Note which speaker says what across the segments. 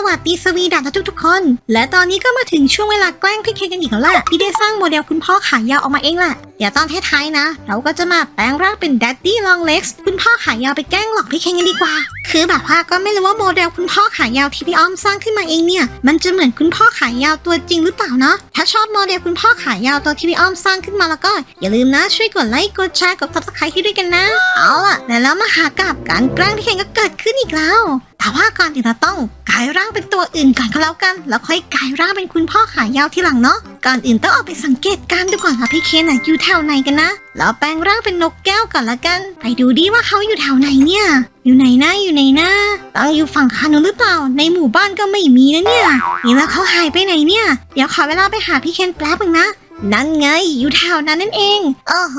Speaker 1: สวัสดีสวีดัตทุกทุกๆคน และตอนนี้ก็มาถึงช่วงเวลาแกล้งพี่เคกันอีกแล้วแหละที่ได้สร้างโมเดลคุณพ่อขายาวออกมาเองแหละเดี๋ยวตอนท้ายๆนะ เราก็จะมาแปลงร่างเป็น Daddy Long Legs คุณพ่อขายาวไปแกล้งหลอกพี่เคกันดีกว่า คือแบบว่าก็ไม่รู้ว่าโมเดลคุณพ่อขายาวที่พี่อ้อมสร้างขึ้นมาเองเนี่ย มันจะเหมือนคุณพ่อขายาวตัวจริงหรือเปล่าเนาะถ้าชอบโมเดลคุณพ่อขายาวตัวที่พี่อ้อมสร้างขึ้นมาแล้วก็ อย่าลืมนะช่วยกดไลค์กดแชร์กด subscribe ให้ด้วยกันนะเอาล่ะแล้วมาหากับการแกล้งพี่เคนก็เกิดขึ้นอีกแล้ว แต่ว่าก่อนอื่นเราต้องกลายร่างเป็นตัวอื่นก่อนก็แล้วกัน แล้วค่อยกลายร่างเป็นคุณพ่อขายาวทีหลังเนาะ ก่อนอื่นต้องออกไปสังเกตการดูก่อนว่าพี่เคนน่ะอยู่แถวไหนกันนะ แล้วแปลงร่างเป็นนกแก้วก่อนละกัน ไปดูดิว่าเขาอยู่แถวไหนเนี่ย อยู่ไหนนะอยู่ไหนนะต้องอยู่ฝั่งคานุหรือเปล่า ในหมู่บ้านก็ไม่มีนะเนี่ย นี่แล้วเขาหายไปไหนเนี่ย เดี๋ยวขอเวลาไปหาพี่เคนแป๊บนึงนะนั่นไงอยู่แถวนั้นนั่นเองโอ้โห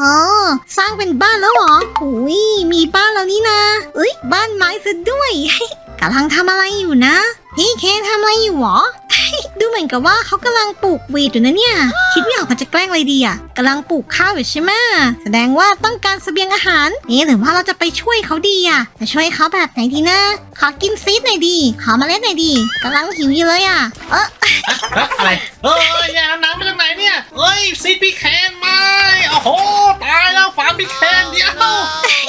Speaker 1: สร้างเป็นบ้านแล้วเหรออุ้ยมีบ้านแล้วนี่นะเอ้ยบ้านไม้ซะด้วย กำลังทำอะไรอยู่นะ พี่เคนทำอะไรอยู่หรอ ดูเหมือนกับว่าเขากำลังปลูกวีดอยู่นะเนี่ย คิดไม่ออกว่าจะแกล้งอะไรดีอะกำลังปลูกข้าวอยู่ใช่ไหมแสดงว่าต้องการเสบียงอาหารเอ๊ะหรือว่าเราจะไปช่วยเขาดีอะจะช่วยเขาแบบไหนดีนะขอกินซีดหน่อยดี ขอมาเล็ดหน่อยดีกำลังหิวอยู่เลยอะ เออ
Speaker 2: อะไรเฮ้ยอย่าเอานังมาจากไหนเนี่ยเฮ้ยซีพีแคนมาโอ้โหตายแล้วฟาร์มพีแคนเดียว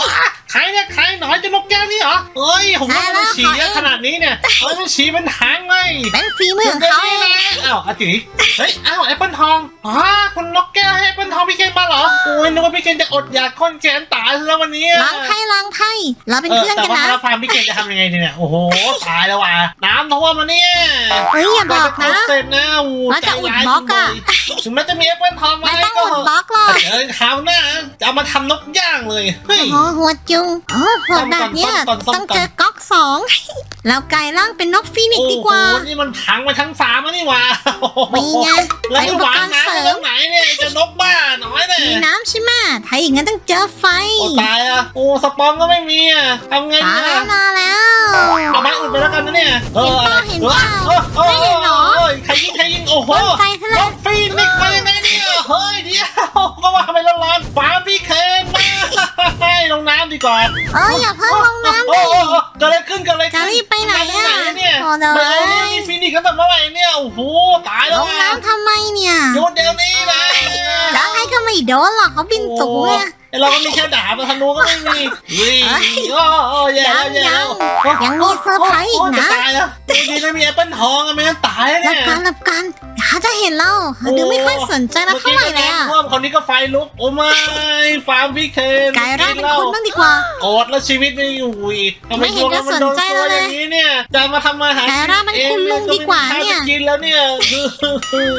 Speaker 2: ว้า ใครเนี่ยใครหนอนจะนกแก้วนี่เหรอเฮ้ยผมว่ามันฉี่เยอะขนาดนี้เนี่ยเฮ้ยมันฉี่เป็นหางเลย
Speaker 1: เป็นฝีมือของ
Speaker 2: เดี๋ยว
Speaker 1: เขาเอ
Speaker 2: นี้
Speaker 1: ง
Speaker 2: นะอ้าวอาจิเฮ้ยอ้าวแอปเปิลทองอ๋อคุณนกแก้วให้แอปเปิลทองพี่เคนมาเหรอโอ้ยนึกว่าพี่เคนจะอดอยากค้นแขนตายซะแล้ววันนี้
Speaker 1: ล้างไพ่ล้าง ไพ่เราเป็นเพื่อนกัน
Speaker 2: แต่ว่า
Speaker 1: นะ
Speaker 2: แล้วฟาร์มพี่เคนจะทำยังไงเนี่ยโอ้โหตายแล้วว่ะน้ำท่วมมาเนี่ย
Speaker 1: เฮ้ยอย่าบอกนะ
Speaker 2: เสร็จนะโอ้โห
Speaker 1: ว่าจะอุด
Speaker 2: ใจร้าย
Speaker 1: บล็อกอะ
Speaker 2: จริงเลยถึงแม้จะมีแอปเปิลทองมา
Speaker 1: ไม่
Speaker 2: ให้
Speaker 1: ต้อง
Speaker 2: ก็
Speaker 1: หมดบล็อกหรอก
Speaker 2: เดี๋ยวคราวหน้าจะเอามาทำนกย่างเลยเฮ้ย
Speaker 1: โอ้โหหัวจุงโอ้โหแบบเนี้ย
Speaker 2: ซ่อมก่อนซ่อมก่อน
Speaker 1: ต้องเจอก๊อกสองแล้วกลายร่างเป็นนกฟีนิกซ์ดีกว่า
Speaker 2: โอ้โหนี่มันพังมาทั้งฟาร์มแล้วนี่หว่าโอ้โห
Speaker 1: มีไง
Speaker 2: แล้ว
Speaker 1: เป็น
Speaker 2: ไม่
Speaker 1: อุป
Speaker 2: หวากน
Speaker 1: รณ์
Speaker 2: น้ำ
Speaker 1: เสริ
Speaker 2: มามจากไหนเนี่ยจะนกบ้าน้อยเลย
Speaker 1: มีน้ำใช่ไหมถ้าอย่างนั้นต้องเจอไฟ
Speaker 2: โอ้ตายอะโอ้สปองก็ไม่มีอะทำไง
Speaker 1: ตา
Speaker 2: เนี่ย
Speaker 1: แล้วมาแล้ว
Speaker 2: เอาไม้อุดไปแล้วกันนะเนี่ย
Speaker 1: เห็นเปล่าเห็นเปล่า
Speaker 2: โอ้โไม่
Speaker 1: เห็นเหรอ
Speaker 2: โยใครยิงใครยิงโอ้โห
Speaker 1: พ่นไฟซะ
Speaker 2: ร
Speaker 1: แล้ว
Speaker 2: ถฟีนิกซ์มายังไงเนี่ยเฮ้ยเดี๋ยวก็ว่าทำไมร้อนๆฟ้าพี่เคนมาให้ลงน้ำดีกว่า
Speaker 1: เอ้ยอย่าเพิ่งลงน้ำ
Speaker 2: โอ้
Speaker 1: ดิ
Speaker 2: โหเกิดอะไรขึ้นเกิดอะไรขึ้น
Speaker 1: จะรีบไปไหนอะ
Speaker 2: มาจากเนี่ย
Speaker 1: โอ้โห
Speaker 2: ไม่เอาเนี่ยนี่ฟีนิกซ์กันแต่เมื่อไหร่เนี่ยโอ้โหตาย
Speaker 1: ล
Speaker 2: แล้ว
Speaker 1: ง
Speaker 2: อะ
Speaker 1: น้ำทำไมเนี่ย
Speaker 2: โยนเดี๋ยวนี้นะ
Speaker 1: แล้วไงก็ไม่โดนหรอกเขาบินสูงไง
Speaker 2: ไอเราก็มีแค่ดาบมาธนูก็ไม่มีวิ่ง
Speaker 1: เอ้ย
Speaker 2: โอ้โอ้แย่แล้วแย่แล้ว
Speaker 1: ยังมีเซอร์ไพรส์อีกนะ
Speaker 2: โโจะตายแล้วดูดีนะมีแอปเปิลทองอะไม่งั้นตายแล้ว
Speaker 1: หลั
Speaker 2: เนี่
Speaker 1: บ
Speaker 2: ย
Speaker 1: กันหลับกันเดี๋ยวเขาจะเห็นเราเขาดูไม่ค่อยสนใจเราเท่าไหร่เลยอะ
Speaker 2: มื่อกี้ก็น้ำท่วมคนนี้ก็ไฟลุกโอ้ไม่ฟาร์มพี่เคน
Speaker 1: กลายร่างเป็นคุณบ้างดีกว่า
Speaker 2: โอดแล้วชีวิตนี่อยู่อีกทำ
Speaker 1: ไม่เห็นจะสนใจเราเลย
Speaker 2: ดวงมันโดนตัวอย่างนี้เนี่ยจะมาทำมาหาก
Speaker 1: ลายร่างเป็นคุณลุงดีกว่าเนี่ย
Speaker 2: ก็ไม่มีข้วจะกินแล้วเนี่ย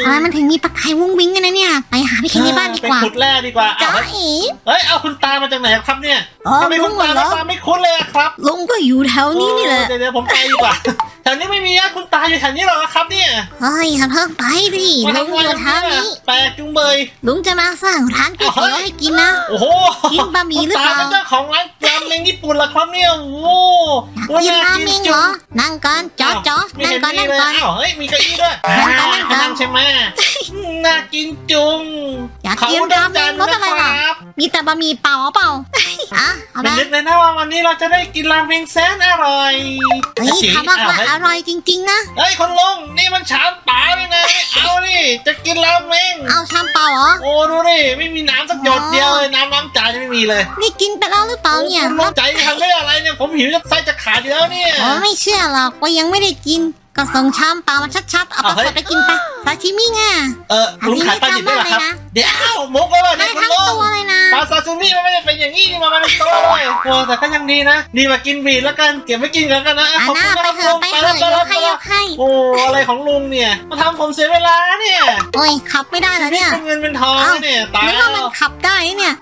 Speaker 1: ทำไมมันถึงมีประกายวุ้งวิ้งกันนะเนี่ยไปหาพี่เคนที่บ้านดีกว่า
Speaker 2: ไปขุดแร่ดีกว่า
Speaker 1: จ้า
Speaker 2: เอา
Speaker 1: เอ๋
Speaker 2: เฮ้ยเอาคุณตามาจากไหนครับเนี่ย
Speaker 1: อ๋อ
Speaker 2: ทำไม
Speaker 1: ลุ
Speaker 2: คุ
Speaker 1: ง
Speaker 2: ณ
Speaker 1: เหร
Speaker 2: ตาหน้า
Speaker 1: อ
Speaker 2: ตาไม่คุ้นเลยอะครับ
Speaker 1: ลุงก็อยู่แถวนี้นี่แหละ
Speaker 2: เดี๋ยวเดี๋ยวผมไปดีกว่า แถวนี้ไม่มีอะคุณตาอยู่แถวนี้เหรอครับเนี่ย
Speaker 1: เฮ้ยอย่าเพิ่งไปดิ
Speaker 2: มา
Speaker 1: ลุง
Speaker 2: ทำ
Speaker 1: อ
Speaker 2: อะไร
Speaker 1: ยู่แถว
Speaker 2: เนี่ย
Speaker 1: นี้
Speaker 2: แปลกจุงเบย
Speaker 1: ลุงจะมาสร้างร้านก๋วยเตี๋ยวให้กินนะ
Speaker 2: โอ้โห
Speaker 1: กินบะหมี่หรือเปล่า
Speaker 2: คุณตเป็นเจ้าของร้านราเมงญี่ปุ่นเหรอครับเนี่ยโอ้โห
Speaker 1: กินราเมงเหรอนั่งก่อนจอจอ
Speaker 2: ไม่
Speaker 1: นั่ง
Speaker 2: เห็น
Speaker 1: ก่อน
Speaker 2: มี
Speaker 1: นั่ง
Speaker 2: เลย
Speaker 1: ก่อน
Speaker 2: อ้าวเฮ้ยมีเก้าอี้ด้วย
Speaker 1: นั่งก่อนนั่งก่อน
Speaker 2: นั่งใช่ไหมน่ากินจุง
Speaker 1: อยากกินราเมงรสอะไรล่ะ
Speaker 2: ครับ
Speaker 1: มีแต่บะหมี่เปล่าเปล่าอะเอา
Speaker 2: ไม่
Speaker 1: ละ
Speaker 2: นึกเลยนะว่าวันนี้เราจะได้กินราเมงแสนอร่อย
Speaker 1: เฮ้ย
Speaker 2: จี
Speaker 1: เขาบอกว่า
Speaker 2: เฮ้ย
Speaker 1: อร่อยจริง ๆ นะ
Speaker 2: เฮ้ยคนลุงนี่มันชามเปล่าเลยนะไม่เอานี่ จะกินราเมง
Speaker 1: เอาชามเปล่าเหรอ
Speaker 2: โอ้ดูดิไม่มีน้ำสักหยดเดียวเลยน้ำน้ำจ่ายไม่มีเลย
Speaker 1: นี่กินไปแล้วหรือเปล่าเนี่ย
Speaker 2: คุณลุงใจทำได้อะไรเนี่ยผมหิวจะไส้จะขาดอยู่แล้วเนี่ย
Speaker 1: อ๋อไม่เชื่อหรอกว่ายังไม่ได้กิน ก็ส่งชามเปล่ามาชัดๆ เอา
Speaker 2: เอา
Speaker 1: ไป
Speaker 2: เฮ้ย
Speaker 1: สดไปกินไปซาชิมิไง
Speaker 2: เออลุงขายปลาดิบด้วยเหรอครับ เดี๋ยวมุกเลย
Speaker 1: ได้
Speaker 2: เนี่ยคุณ
Speaker 1: ทั้ง
Speaker 2: ลุง
Speaker 1: ตัวเลยนะ
Speaker 2: ปลาซาซิมิมันไม่ได้เป็นอย่างนี้นี่มันเป็นตัวเลยโอ้แต่ก็ยังดีนะ ดีกว่ากินบีดแล้วกันเก็บไว้กินกันกันนะ
Speaker 1: อะ
Speaker 2: ขอบ
Speaker 1: หน้า
Speaker 2: คุณ
Speaker 1: ไป
Speaker 2: นะค
Speaker 1: เถ
Speaker 2: รับ
Speaker 1: อะไป
Speaker 2: ไป
Speaker 1: เถ
Speaker 2: แล้ว
Speaker 1: อะ
Speaker 2: ไป
Speaker 1: ย
Speaker 2: แล้ว
Speaker 1: ก
Speaker 2: ไป
Speaker 1: ให้ย
Speaker 2: แล้ว
Speaker 1: กให้
Speaker 2: โอ้อะไรของลุงเนี่ยมาทำผมเสียเวลาเนี่ย
Speaker 1: โอ้ยขับไม่ได้แล้วเนี่ย
Speaker 2: เป็นเงินเป็นทองนะเนี่ยตาย
Speaker 1: นึก
Speaker 2: แล้
Speaker 1: ว่าวมันขับได้เนี่ย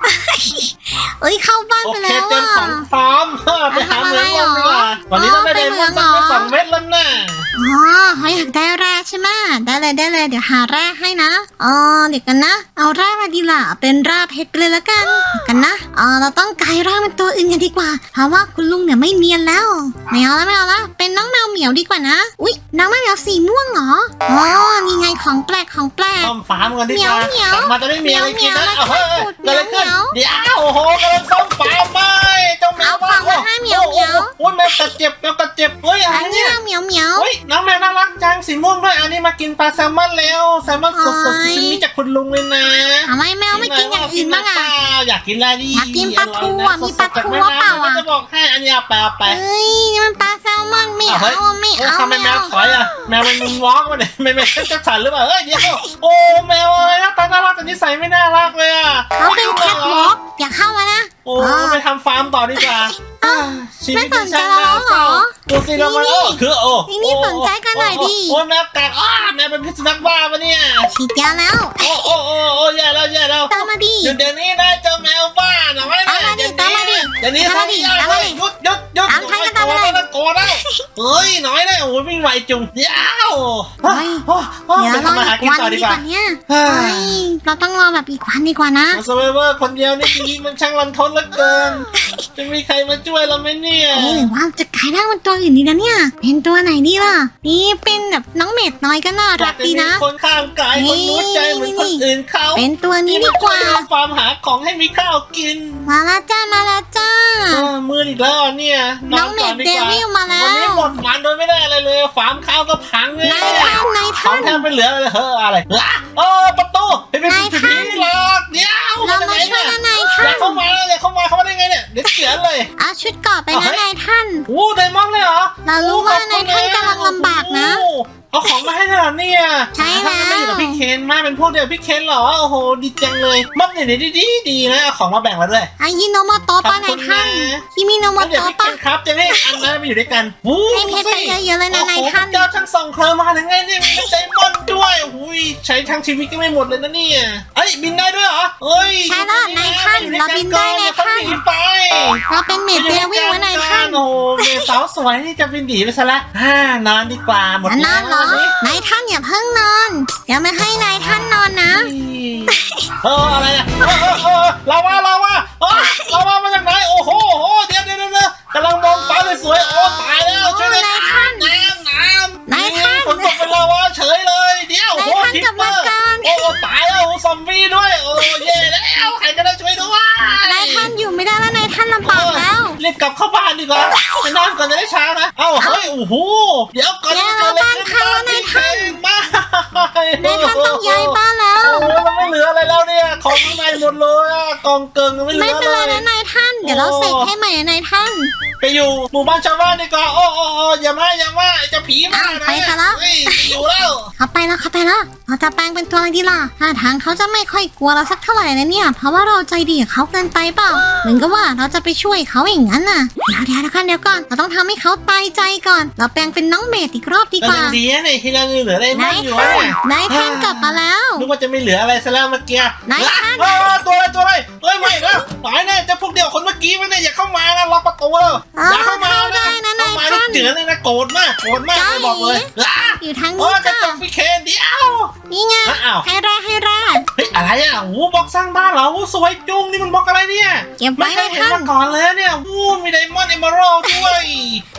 Speaker 1: เอ้ยเข้าบ้าน
Speaker 2: โอ
Speaker 1: ไป
Speaker 2: เค
Speaker 1: แล้ว
Speaker 2: เต็ม
Speaker 1: อะ
Speaker 2: ของพร้อมไปหาเหมืองก่อนดีกว่าวันนี้ต้องได้
Speaker 1: อ๋อ
Speaker 2: ไดมอนด์สัก
Speaker 1: ไปเหมืองเหรอ
Speaker 2: สองเม็ดแล้วนะ
Speaker 1: อ๋อเขาอยากได้แร่ใช่ไหมได้เลยได้เลยเดี๋ยวหาแร่ให้นะอ๋อเดี๋ยวกันนะ เอาแร่มาดีล่ะ เป็นแร่เพชรไปเลยละกันกันนะ อ๋อเราต้องกลายร่างเป็นตัวอื่นกันดีกว่า เพราะว่าคุณลุงเนี่ยไม่เนียนแล้วไม่เอาแล้วไม่เอาแล้วเป็นน้องแมวเหมียวมียวดีกว่านะ อุ๊ยน้องมะเหมียวสีม่วงเหรออ๋อนี่ไงของแปลกของแปลก
Speaker 2: ต้มฟาร์มกันดีกว่า
Speaker 1: เหมียว
Speaker 2: กลับมาจะไม่มีอะไรกินนะ
Speaker 1: เหมียว
Speaker 2: เอาเฮ้ย
Speaker 1: เหมี
Speaker 2: เกิด
Speaker 1: ยว
Speaker 2: อะไรขึ้น
Speaker 1: เหมียว
Speaker 2: เดี๋ยวโอ้โหกำลังซ่อมฟาร์มไม่เจ้าแมว
Speaker 1: เอาของมาให้เหมียวเหมียว
Speaker 2: โอ้โหแมวกัดเจ็บแมวกัดเจ็บเฮ้ยอะไร
Speaker 1: อันนี้
Speaker 2: เนี่ย
Speaker 1: เราเหมียวเหมียว
Speaker 2: เฮ้ยน้องแมวน่ารักจังสีม่วงด้วยอันนี้มากินปลาแซลมอนแล้วแซลมอนสด คุณลุงเลยนะ
Speaker 1: ทำไมแมวไม่กินอย่างอื่นบ้างอะ
Speaker 2: เปล่อยากกินอะไรดี
Speaker 1: อยากกินปลาทูอะมีปลาทู
Speaker 2: สดๆจากแม่
Speaker 1: เปล่าอะ
Speaker 2: น้ำก็จะบอกให้อันนี้เอาไปเอาไป
Speaker 1: เอ้ยนี่มันปลาแซลมอนไม่
Speaker 2: อ้าวเฮ้ย
Speaker 1: เอาไม่
Speaker 2: เอ้ย
Speaker 1: เอา
Speaker 2: ทำไม
Speaker 1: ไม่
Speaker 2: แมว
Speaker 1: เอา
Speaker 2: ถอยอะแมวมันมุนวอล์กมาเนี่ยไม่ไม่จะสั่นหรือเปล่าเอ้ยเดี๋ยวโอ้แมวอะไรหน้าตาน่ารักแต่นิสัยไม่น่ารักเลยอะ
Speaker 1: เขาเป็นแคทวอล์กอย่าเข้ามานะ
Speaker 2: โอ้ไปทำฟาร์มต่อดีกว่า
Speaker 1: อ้าว
Speaker 2: ชีวิตที่ช่างน่าเศร้าดูสิเรามันเออคือโอ้
Speaker 1: นี่นี่สนใจกันหน่อยดิ
Speaker 2: โอ้แมวกัดอ้าแมวเป็นพิษสุนัขบ้าปะเนี่ย
Speaker 1: ฉีดยาแล้ว
Speaker 2: โอ้โอ้โอ้โอ้แย่แล้วแย่แล้ว
Speaker 1: ตามมาดิ
Speaker 2: หยุดเดี๋ยวนี้นะเจ้าแมวบ้าหน่อย
Speaker 1: ตามมาดิตามมาดิ
Speaker 2: เดี๋ยวนี้
Speaker 1: ตาม
Speaker 2: สั
Speaker 1: มากดิ
Speaker 2: อย่าง
Speaker 1: ตาม
Speaker 2: เล
Speaker 1: มายดิ
Speaker 2: หยุดหยุดหยุด
Speaker 1: ตามฉันก็ตามมา
Speaker 2: โกร
Speaker 1: เล
Speaker 2: ธ
Speaker 1: ย
Speaker 2: แล้วโกรธแล้วเฮ้ยน้อยเลยโอ้ยวิ่งไวจุงเดี๋ยว
Speaker 1: เฮ้ย
Speaker 2: โอ้โอ้
Speaker 1: เดี๋ยว
Speaker 2: ไป
Speaker 1: รอ
Speaker 2: ทำอาหาร
Speaker 1: อีก
Speaker 2: กิน
Speaker 1: วัน
Speaker 2: ต่อดี
Speaker 1: ดี
Speaker 2: ก
Speaker 1: ก
Speaker 2: ว่า
Speaker 1: ว่าเนี่ย
Speaker 2: เฮ้
Speaker 1: เฮ้
Speaker 2: ย
Speaker 1: ยเราต้องรอแบบอีกวันดีกว่านะ
Speaker 2: มาสไวเวอร์คนเดียวนี่ชีวิตมันช่างรันทดเหลือเกิน จะมีใครมาช่วยเราไหมเนี่ย
Speaker 1: เอ๊ะหรือว่าจะกลายร่างเป็นตัวอื่นดีนะเนี่ย เป็นตัวไหนดีล่ะ นี่เป็นแบบน้องเม็ดน้อยก็น่า
Speaker 2: อยา
Speaker 1: รั
Speaker 2: ก
Speaker 1: ก
Speaker 2: จะ
Speaker 1: ดี
Speaker 2: มี
Speaker 1: นะ
Speaker 2: คนข้างกายคนรู้ใจเหมือนคนอื่นเขา
Speaker 1: เป็นตัวนี้
Speaker 2: นี่
Speaker 1: ดี
Speaker 2: มากช่ว
Speaker 1: ว่าย
Speaker 2: ทำฟาร์มหาของให้มีข้าวกิน
Speaker 1: มาแล้วจ้ามาแล้วจ้า
Speaker 2: เออมืดอีกแล้วอะเนี่ย
Speaker 1: น้อง
Speaker 2: ก่
Speaker 1: เม็ด
Speaker 2: ดี
Speaker 1: เด
Speaker 2: กว่า
Speaker 1: วิลมาแล้
Speaker 2: วันนี้
Speaker 1: ว
Speaker 2: หมดมันโดยไม่ได้อะไรเลย ฟาร์มข้าวก็พังเลย
Speaker 1: นายท่านนาย
Speaker 2: ขอ
Speaker 1: ท่างน
Speaker 2: แทบไม่เหลืออะไรเลยเฮ้ออะไรอะเออประตูเฮ้ยเป็น
Speaker 1: นาย
Speaker 2: ผี
Speaker 1: เอาชุดเกราะไป
Speaker 2: เอา
Speaker 1: นะ
Speaker 2: เฮ้ย
Speaker 1: นายท่าน
Speaker 2: โอ้ไดมอนด์เลยเหรอ
Speaker 1: เรารู้ว่านายท่านกำลังลำบากนะ
Speaker 2: โอ้เอาของมาให้เธอเนี่ย
Speaker 1: ใช่แล้ว
Speaker 2: ทำไมไม่อยู่กับพี่เคนมาเป็นพวกเดียวกับพี่เคนเหรอ โอ้โห ดีจังเลยมัดเนี่ยดีดีดีนะเอาของมาแบ่งมาด้วย
Speaker 1: อายิโนโมโตะปะนายท่านคิมิโนโม
Speaker 2: แล้วเดี๋ยว
Speaker 1: โตะ
Speaker 2: พี่เคน
Speaker 1: ปะ
Speaker 2: ครับจะให้อันนั้นมาอยู่ด้วยกันวู้
Speaker 1: ให้เพชรไปเยอะๆเลยนะนายท่าน
Speaker 2: โอ้โหเจ้าทั้งสองเคลมาถึงไงเนี่ยมีไดมอนด์ด้วย อุ้ยใช้ทั้งชีวิตก็ไม่หมดเลยนะเนี่ยเอ้ยบินได้ด้วยเหรอเอ้ย
Speaker 1: ใช่แล้วนายท่าน
Speaker 2: อยู่
Speaker 1: เราบินได้
Speaker 2: กั
Speaker 1: นาย
Speaker 2: ก่อ
Speaker 1: ท่าน
Speaker 2: เดี๋ยวเขหนีไป
Speaker 1: เราเป็นเมดเดวิลนะนายท่าน
Speaker 2: โอ้โหเมดสาวสวยนี่จะบินหนีไปซะละฮ่านอนดีกว่าหมด
Speaker 1: จะน
Speaker 2: แล้
Speaker 1: อ
Speaker 2: วน
Speaker 1: เหรอ
Speaker 2: วันนี้
Speaker 1: นายท่านอย่าเพิ่งนอน เดี๋ยวไม่ให้นายท่านนอนนะ
Speaker 2: เอออะไรเนี่ยเออเออเออลาวาลาวาเออลาวามาจากไหนโอ้โหโอ้โหเดี๋ยวเดี๋ยวเดี๋ยวเดี๋ยว ห
Speaker 1: ม
Speaker 2: ดเลย
Speaker 1: อะ
Speaker 2: กอ
Speaker 1: ง
Speaker 2: เกิ
Speaker 1: ง
Speaker 2: ไม่เหลืไม่อเป็
Speaker 1: น
Speaker 2: เล
Speaker 1: ไร
Speaker 2: ย
Speaker 1: นะนายท่าน เดี๋ยวเราเสกให้ใหม่นะนายท่าน
Speaker 2: ไปอยู่หมู่บ้านชาวบ้านดีกว่าโอ้โอ้โอ้อย่ามาอย่ามาไอ้เจะผีมานะ
Speaker 1: ไปซะแล้ว
Speaker 2: เฮ้ยไม่อยู่แล้ว
Speaker 1: เขาไปแล้วเขาไปแล้ว เราจะแปลงเป็นตัวอะไรดีล่ะท่าทางเขาจะไม่ค่อยกลัวเราสักเท่าไหร่นะเนี่ย เพราะว่าเราใจดีกับเขาเกินไปเปล่า เหมือนกับว่าเราจะไปช่วยเขาอย่างนั้นน่ะ เดี๋ยวเดี๋ยวเดี๋ยวก่อนเดี๋ยวก่อน เราต้องทำให้เขาตายใจก่อน เราแปลงเป็นน้องเมดอีกรอบดี
Speaker 2: แต่
Speaker 1: กว่า
Speaker 2: ยังดีนะเนี่ยที่เราเหลืออะไรบ้านา
Speaker 1: งย
Speaker 2: อยู่
Speaker 1: ท่าน
Speaker 2: เนี่ย
Speaker 1: นายท่านกลับมาแล้ว
Speaker 2: นึกว่าจะไม่เหลืออะไรซะแล้วเมื่อกี้
Speaker 1: นายท่าน
Speaker 2: เอ้ยตัวอะไรตัวอะไรเฮ้ยไม่แล้วตายแน่เจะพวกเดียวคนเมื่อกี้มันเนี่ยอย่าเข้ามานะล็อกประตูแล้ว
Speaker 1: อ๋อ
Speaker 2: อย่าเข้ามา
Speaker 1: เข้าได้
Speaker 2: นะ
Speaker 1: นะ
Speaker 2: เข้ามา
Speaker 1: นาย
Speaker 2: แล้ว
Speaker 1: ท่าน
Speaker 2: เจือเลยนะโกรธมากโกรธมาก
Speaker 1: ใช่
Speaker 2: เลยบอกเลยอะ
Speaker 1: อยู่ทาง
Speaker 2: โอ้
Speaker 1: นี้
Speaker 2: กระ
Speaker 1: จ้า
Speaker 2: จกพี่เคนเดียว
Speaker 1: นี่ไง
Speaker 2: อ้าว
Speaker 1: ให้แร่ให้แร่
Speaker 2: เฮ้ยอะไรอะโอ้โหบล็อกสร้างบ้านเหรอโอ้โหสวยจุงนี่มันบล็อกอะไรเนี่ย
Speaker 1: เก็บ
Speaker 2: ไม่
Speaker 1: ไว้
Speaker 2: เค
Speaker 1: นายย
Speaker 2: เห็น
Speaker 1: ท่าน
Speaker 2: มาก่อนเลยเนี่ยโอ้มีไดมอนด์เอเมอรัลด้วย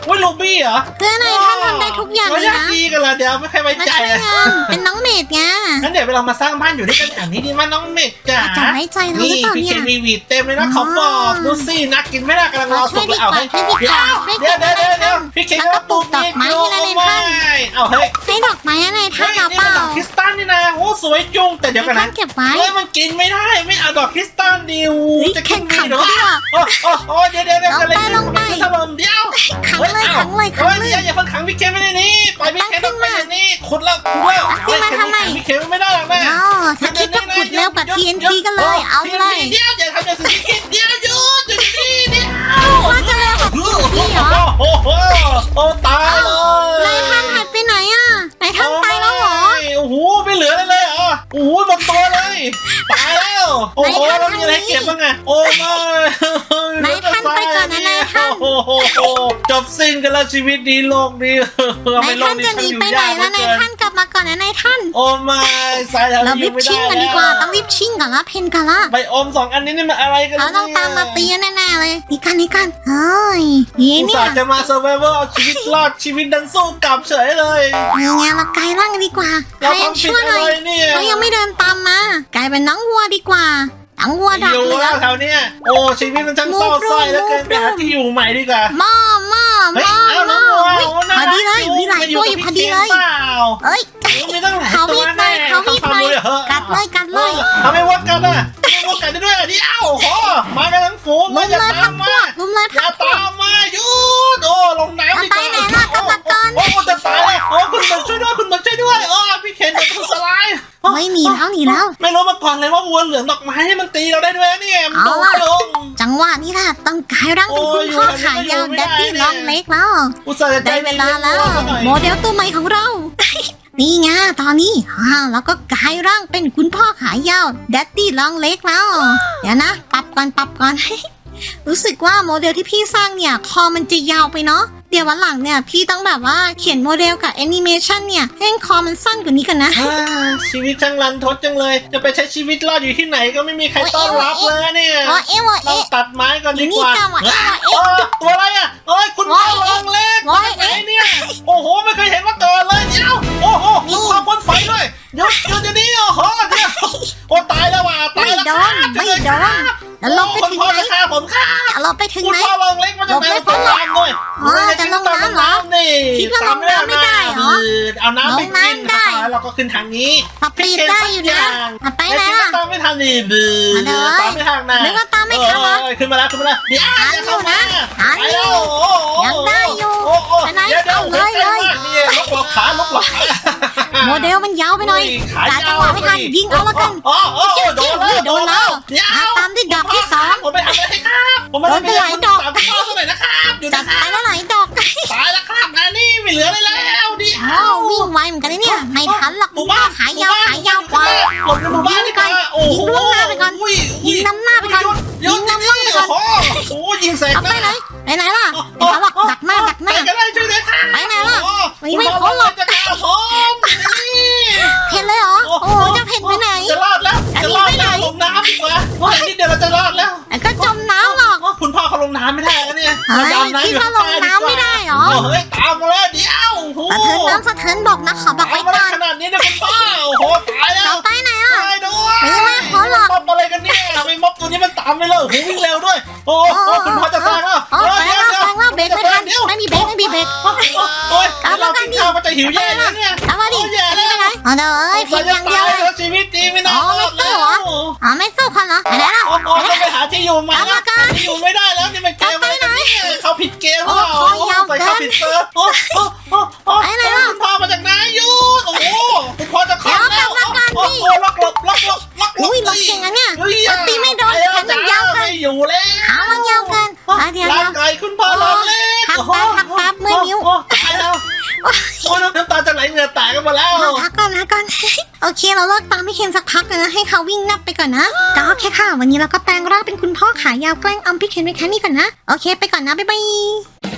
Speaker 2: โอ้ยลูบี้เหรอ
Speaker 1: เพื่อนายท่านทำได้ทุกอย่าง
Speaker 2: เรา
Speaker 1: เลย
Speaker 2: อยาก
Speaker 1: นะ
Speaker 2: ดีกันละเดี๋ยวไม่เคยไว้
Speaker 1: มา
Speaker 2: ใจ
Speaker 1: ช่วย
Speaker 2: อะ
Speaker 1: กันเป็นน้องเมดไง
Speaker 2: งั้นเดี๋ยวเรามาสร้างบ้านอยู่ด้วยกันอย่างนี้ดีไหมน้องเมกจ๋า
Speaker 1: จะไว้ใจเราหรือ
Speaker 2: นี่
Speaker 1: เปล่า
Speaker 2: พี่
Speaker 1: เนี่
Speaker 2: เคน
Speaker 1: ย
Speaker 2: มีหวีดเต็มเลยนะเขาบอกดูสินักกินไม่ได้กำลังรอ
Speaker 1: ช่
Speaker 2: สุ
Speaker 1: วย
Speaker 2: ก
Speaker 1: ดี
Speaker 2: เอา
Speaker 1: กว่า
Speaker 2: ให้
Speaker 1: ช่วยดีก
Speaker 2: เดี๋ย
Speaker 1: ว่าวช่วย
Speaker 2: เดี๋ยว
Speaker 1: ดี
Speaker 2: เดี๋ยว
Speaker 1: ก
Speaker 2: เดี๋ยว
Speaker 1: ว่า
Speaker 2: เดี๋ยวพี่เคน
Speaker 1: แล้วก็
Speaker 2: ก็ปลูก
Speaker 1: ปลูกดอกไม้ให้นะในท่าน
Speaker 2: เอาเฮ้ย
Speaker 1: ให้ดอกไม้อะไรท่า
Speaker 2: เฮ้
Speaker 1: น
Speaker 2: ย
Speaker 1: เอา
Speaker 2: นี่
Speaker 1: เป
Speaker 2: มัน
Speaker 1: ล่า
Speaker 2: ดอกคริสตัลนี่นะโอ้สวยจุงแต่เดี๋ยวกัน
Speaker 1: ท่า
Speaker 2: นะ
Speaker 1: นเก็บไว้
Speaker 2: เฮ้ยมันกินไม่ได้ไม่เอาดอกคริสตัลดิว
Speaker 1: เฮ้ย
Speaker 2: จะกิน
Speaker 1: แข่งขัน
Speaker 2: เหรอ
Speaker 1: เขาดีกว่า
Speaker 2: โอ้โอ้โอ้เดี๋ยวเดี๋ยวเดี๋ยว
Speaker 1: ลงไป
Speaker 2: อะไร
Speaker 1: ลงไป
Speaker 2: ถล่มเดี๋ยว
Speaker 1: ขังเลยขังเลยขัง
Speaker 2: เฮ้ย
Speaker 1: เล
Speaker 2: เดี๋ยวยอย่าเพิ่งขังพี่เคนไว้ในนี้ปล่อยพี่เคนออกไปในนี้ขุดแล้วขุดแล้ว
Speaker 1: ขึ้นมาทำไม
Speaker 2: พี่เคนไม่ได้หรอกแม่
Speaker 1: อ๋อถ้าคิดจะขุดเร็วกว่า TNT กันเลย เอาเลย
Speaker 2: เดี๋ยวอย่าทำอย่างสิ่งที่คิดเดี๋ยวหยุดหยุดนี่เดี๋ยว
Speaker 1: ว่าจะเร็วกว่า TNT เหรอ
Speaker 2: โอ้โหโอ้ตายเลย
Speaker 1: นายท่านหายไปไหนอะนายท่านตายแล้วเหรอ
Speaker 2: โอ้โหไม่เหลืออะไรเลยเหรอโอ้โหหมดตัวเลยตายแล้วโอ้โห
Speaker 1: นายท่าน
Speaker 2: แล้วมีอะไรเก็บบ้างอะโอ้ไม่
Speaker 1: นายท่
Speaker 2: โอ้โหจบสิ้นกันแล้วชีวิตดีโลกนี้
Speaker 1: นายท่านจะหนีไปไหนแล้วนายท่านกลับมามาก่อนนะนายท่าน
Speaker 2: โอ้ไม่สายแถว
Speaker 1: เรา
Speaker 2: นี้
Speaker 1: รี
Speaker 2: ยัง
Speaker 1: บ
Speaker 2: ไม่
Speaker 1: ชิ่
Speaker 2: ได้
Speaker 1: งกันดีกว่าต้องรีบชิ่งกันละเพนกันละ
Speaker 2: ใบอมสองอันนี้นี่มันอะไรกัน
Speaker 1: เขาต้องตามมาตีแน่ๆเลยนี่กันนี่กันเฮ้ยนี่
Speaker 2: อุต
Speaker 1: เนี่
Speaker 2: ส่ายห์จะมาเซอร์ไวเวอร์เอาชีวิตรอดชีวิตดันสู้กลับเฉยเลย
Speaker 1: นี่ไงเรากลายร่างกันดีกว่าใค
Speaker 2: เรา
Speaker 1: ร
Speaker 2: ทำผิด
Speaker 1: ช่วยห
Speaker 2: อะ
Speaker 1: น่อ
Speaker 2: ไร
Speaker 1: ย
Speaker 2: เนี่ย
Speaker 1: เขายังไม่เดินตามมากลายเป็นน้องวัวดีกว่า น้องวัวดัก
Speaker 2: อยู่
Speaker 1: เหลือ
Speaker 2: แล้วแถวเนี้ยโอ้ชีวิตมันช่างเศร้าส้อยแล้วเกินไปหาที่อยู่ใหม่ดีกว่า
Speaker 1: หม้อหม้อห
Speaker 2: เฮ้ย
Speaker 1: ม้อ
Speaker 2: เอา
Speaker 1: ห
Speaker 2: น้
Speaker 1: ม้
Speaker 2: อ
Speaker 1: อง
Speaker 2: วัว
Speaker 1: เฮ้ย
Speaker 2: โอ้น่า
Speaker 1: พอ
Speaker 2: รัก
Speaker 1: ดีเลยมีหลายตัวอยู่พอดีเลย
Speaker 2: เปล่า
Speaker 1: เอ้ย
Speaker 2: มีตั้งหลาย
Speaker 1: เขา
Speaker 2: ตั
Speaker 1: มี
Speaker 2: ว
Speaker 1: ดหน่
Speaker 2: แน่
Speaker 1: อยเขามีดหน่อย
Speaker 2: ทำมือเหอะ
Speaker 1: กัดเลยกัดเลย
Speaker 2: ทำไมวัดกันอะทำไมวัดกันได้ด้วยอะเดี๋ยวโอ้โหมากันทั้งฝูง
Speaker 1: ลุ
Speaker 2: มามอย่า
Speaker 1: เลย
Speaker 2: ตา
Speaker 1: พั
Speaker 2: ม
Speaker 1: กพ
Speaker 2: มาว
Speaker 1: กลุมเลย
Speaker 2: อย่า
Speaker 1: พักพว
Speaker 2: ตากมมาหยุดโอ้ลงน้ำดีกว่า
Speaker 1: ไปไหนล่ะกรรมกร
Speaker 2: โอ้โอ้จะตายแล้วโอ้คุณหมึกช่วยด้วยคุณหมึกช่วยด้วยโอ้พี่เคนโดนทุสลาย
Speaker 1: ไม่หนีแล้วหนีแล้ว
Speaker 2: ไม่รู้มาก่อนเลยว่าวัวเหลืองดอกไม้ให้มันตีเราได้ด้วยนะเนี่ยมันโด
Speaker 1: เอา
Speaker 2: น
Speaker 1: ล่ะ
Speaker 2: ลง
Speaker 1: จังหวะนี้แหละต้องกลายร่างเป็นคุณพ่อขายาวแดดดี้ลองเล็กแล้ว
Speaker 2: อุตส่าห์จะใจ
Speaker 1: ได้เวลาแล้วโมเดลตัวใหม่ของเรานี่ไงตอนนี้อ่าแล้วก็กลายร่างเป็นคุณพ่อขายาวแดดดี้ลองเล็กแล้ว เดี๋ยวนะปรับก่อนปรับก่อนรู้สึกว่าโมเดลที่พี่สร้างเนี่ย คอมันจะยาวไปเนาะ เดี๋ยววันหลังเนี่ย พี่ต้องแบบว่าเขียนโมเดลกับแอนิเมชันเนี่ยให้คอมันสั้นกว่านี้กันนะ
Speaker 2: อ่าชีวิตช่างรันทดจังเลย จะไปใช้ชีวิตรอดอยู่ที่ไหนก็ไม่มีใครต้อนรับเลยเนี่ย
Speaker 1: วอเอะวอ
Speaker 2: เรา
Speaker 1: เอะ
Speaker 2: ตัดไม้ก่อนดีกว่า
Speaker 1: นี่จ้ะวะเอ๊ะวะเอ๊ะ
Speaker 2: เออตัวอะไรอะเอ้ยคุณ
Speaker 1: วะ
Speaker 2: พ่อ
Speaker 1: เอ๊ะ
Speaker 2: ลองเล็ก
Speaker 1: วะ
Speaker 2: มาจากไหน
Speaker 1: เอ๊ะ
Speaker 2: เนี่ยโอ้โหไม่เคยเห็นมาก่อนเลยเดี๋ยวโอ้โห
Speaker 1: นี่
Speaker 2: คุณความพ่นไฟด้วยหยุดหยุดเดี๋ยวนี้โอ้โหเดี๋ยวโอ้ตายแล้วว่ะตาย
Speaker 1: ไม่
Speaker 2: แล้ว
Speaker 1: โดนไม่โดน แล้วลงไป
Speaker 2: คุณ
Speaker 1: ถึง
Speaker 2: พ่อ
Speaker 1: ไหน
Speaker 2: จะฆ่าผมค่ะ
Speaker 1: เราไปถึง
Speaker 2: คุณ
Speaker 1: ไหน
Speaker 2: พ่อลองเล็กมาจากไหน
Speaker 1: ลงไม่
Speaker 2: ผมตามด้วย
Speaker 1: อ๋อจะลงน้ำเหรอ
Speaker 2: นี่
Speaker 1: คิดว่าลงน้ำไม่ได้เหรอ
Speaker 2: เอาน้ำไป
Speaker 1: ลงน้ำ
Speaker 2: กิน
Speaker 1: ได้
Speaker 2: นะคะแล้วก็ขึ้นทางนี้
Speaker 1: สปรีดได้อยู่นะอะไปไหน
Speaker 2: ม่
Speaker 1: ล่ะ
Speaker 2: ตามไม่ทันนี่บือ
Speaker 1: มาเลย
Speaker 2: ตามไม่ทันนะ
Speaker 1: นึกว่าตามไม่ทันเหรอ
Speaker 2: เออขึ้นมาแล้วขึ้นมาแล้วเดี๋ยว
Speaker 1: ทันอยู่นะทันอยู่
Speaker 2: ไปแล้วโอ้โห
Speaker 1: ยังได้อยู่
Speaker 2: โอ้โห
Speaker 1: ไปไหน
Speaker 2: เดี๋ยวเดี๋ยว
Speaker 1: เอาเลย
Speaker 2: ห็นใจมากนี่ลบหลอกขาลบหลอกขา
Speaker 1: โมเดลมันยาวไปหน่อย
Speaker 2: ขา
Speaker 1: จ่ายจังหวะไม่ทันยิงเอาแล้วกัน
Speaker 2: โอ้โหโดนแล้ว
Speaker 1: โดนแล้ว
Speaker 2: เดี๋ยว
Speaker 1: มาตามด้วยดอกที่สอง
Speaker 2: ผมไปทำอะไรให้ครับ ผมไม่ได้
Speaker 1: โดนไปหลายดอก
Speaker 2: สามข้อเท่าไหร่นะครับอยู่
Speaker 1: จั
Speaker 2: นะ
Speaker 1: ด
Speaker 2: ค
Speaker 1: ไป
Speaker 2: รับ
Speaker 1: แล้วหลายดอก
Speaker 2: ตายแล้วครับงานนี้ไม่เหลืออะไรแล้วเดิ
Speaker 1: อ้าววิ่งไวเหมือนกันนะเนี่ยไม่ทันหรอก
Speaker 2: หมู่บ้าน
Speaker 1: ขายาวขายาวกว่า
Speaker 2: หลบในหมู่บ้านดีกว่าโอ้โห
Speaker 1: ยิงล่วงหน้าไปก่อน
Speaker 2: ย
Speaker 1: ยิงนำหน้าไปก่อน
Speaker 2: หยุ
Speaker 1: ยิ
Speaker 2: ด
Speaker 1: งนำหน้าไปก่อน
Speaker 2: โอ้โหโอ้โหยิงใส่
Speaker 1: เอา
Speaker 2: ห
Speaker 1: ไป
Speaker 2: น้า
Speaker 1: ไหนไปไหนล่ะไปหาหรอกดักหน้าดักหน้า
Speaker 2: ไปก็ได้ช่วยด้วยค่ะ
Speaker 1: ไปไหนล่ะ
Speaker 2: โอ้โไม่
Speaker 1: ไม่พ้นหรอก
Speaker 2: จะกล้าผ
Speaker 1: เนี่ยเฮ้ย
Speaker 2: เราดำน้ำ
Speaker 1: คิด
Speaker 2: อยู่
Speaker 1: ว่าลงน้ำไม่ได้เหรอ
Speaker 2: โเฮ้ยตามมาแล้วเดี๋ยวโอ้โห
Speaker 1: สะเทินน้ำสะเทินบกนะขอบอก
Speaker 2: ตา
Speaker 1: ไว้
Speaker 2: มมา
Speaker 1: ก่
Speaker 2: ได้
Speaker 1: อน
Speaker 2: ขนาดนี้นะคุณพ่อโอ้โหตายแล้ว
Speaker 1: เราไปไหนอะ
Speaker 2: ตายด้วย
Speaker 1: ไม่ว่าเขาหรอก
Speaker 2: ม็อบอะไรกันเนี่ยทำไมม็อบตัวนี้มันตามไปเลยโอ้โหวิ่งเร็วด้วย โอ้โหโอ้โหคุณพ่อจะแซงแล้ว
Speaker 1: โอ้แซงแล้วแซงแล้วเบรกไม่ทัน
Speaker 2: เดี๋ยว
Speaker 1: ไม่มีเบรกไม่มีเบรก
Speaker 2: โอ้ย
Speaker 1: ตาม
Speaker 2: เรา
Speaker 1: มากั
Speaker 2: กิ
Speaker 1: น
Speaker 2: น
Speaker 1: ดิ
Speaker 2: ข้าวก็จะหิวแย่แล้วเนี่ย
Speaker 1: ตามมาดิ
Speaker 2: โอ้ยแย่
Speaker 1: อัน
Speaker 2: แล้
Speaker 1: นี้
Speaker 2: ว
Speaker 1: ไปไหนอ๋อเด้อเอ้ยเพนอย่างเดียวเลย
Speaker 2: แล้วชีวิตดีไม่น่า
Speaker 1: อ๋อ
Speaker 2: รอด
Speaker 1: ไม่
Speaker 2: แล้
Speaker 1: สู้เหรอ
Speaker 2: ว
Speaker 1: อ๋อไม่สู้คนเหรอไปไหนล่ะ
Speaker 2: โอ้โห
Speaker 1: ไปไหน
Speaker 2: ต้องไปหาที่อยู่ใหม่
Speaker 1: ตาม
Speaker 2: แล้
Speaker 1: มาวกัน
Speaker 2: ที่อยู่ไม่ได้แล้วนี่มันเกมอะไรกัน เนี่ยเขาผิดเกมหรือเปล่า
Speaker 1: โอ้โหยาว
Speaker 2: ใส่เข้า
Speaker 1: เกิน
Speaker 2: ผิดเซิร์ฟโอ้
Speaker 1: เราเลิกตามพี่เคนสักพักนะให้เขาวิ่งนับไปก่อนนะก็โอเคค่ะ วันนี้เราก็แปลงร่างเป็นคุณพ่อขายาวแกล้งอัมพี่เคนไปแค่นี้ก่อนนะ โอเค ไปก่อนนะ บ๊ายบาย